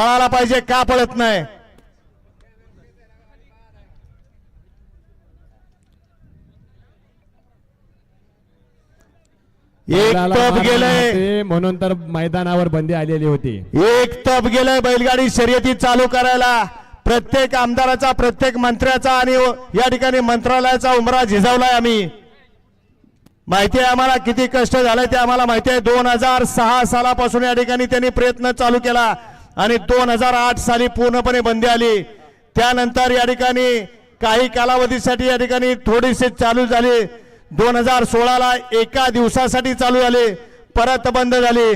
पळाला पाहिजे का पळत नाही? एक तप गेलंय. म्हणून तर मैदानावर बंदी आलेली होती. एक तप गेलंय बैलगाडी शर्यती चालू करायला. प्रत्येक आमदाराचा प्रत्येक मंत्र्याचा आणि या ठिकाणी मंत्रालयाचा उमरा झिजवलाय आम्ही. माहिती आहे आम्हाला किती कष्ट झाले ते आम्हाला माहिती आहे. दोन हजार सहा सालापासून या ठिकाणी त्यांनी प्रयत्न चालू केला. आणि दोन हजार आठ साली पूर्णपणे बंदी आली. त्यानंतर या ठिकाणी काही कालावधीसाठी या ठिकाणी थोडीशी चालू झाली. दोन हजार सोळाला एका दिवसासाठी चालू झाले. परत बंद झाली.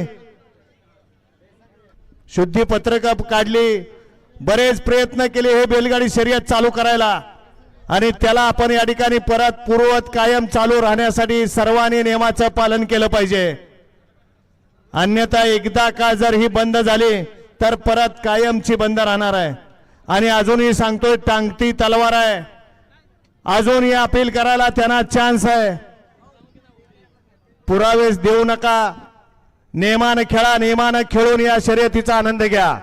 शुद्धी पत्रक काढली. बरेच प्रयत्न केले हे बैलगाडी शर्यत चालू करायला. आणि त्याला आपण या ठिकाणी परत पूर्वत कायम चालू राहण्यासाठी सर्वांनी नियमाचं पालन केलं पाहिजे. अन्यथा एकदा का जर ही बंद झाली तर परत कायमची बंद राहणार आहे. आणि अजूनही सांगतोय टांगती तलवार आहे. अजूनही अपील करायला त्यांना चान्स आहे. पुरावेस देऊ नका. नेमानं खेळा नेमानं खेळून या शर्यतीचा आनंद घ्या.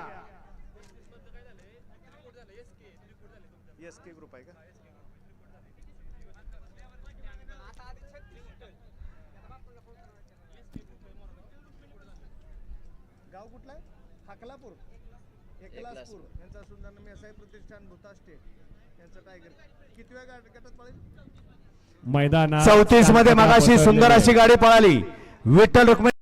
गाव कुठला आहे? हाकलापूर एकलासपूर यांचा सुंदर मेसाई प्रतिष्ठान भूताष्टे यांचं टायगर किती वेळ गटात पळेल? मैदानात चौतीसमध्ये मागाशी सुंदर अशी गाडी पळाली. विठ्ठल रुक्मिणी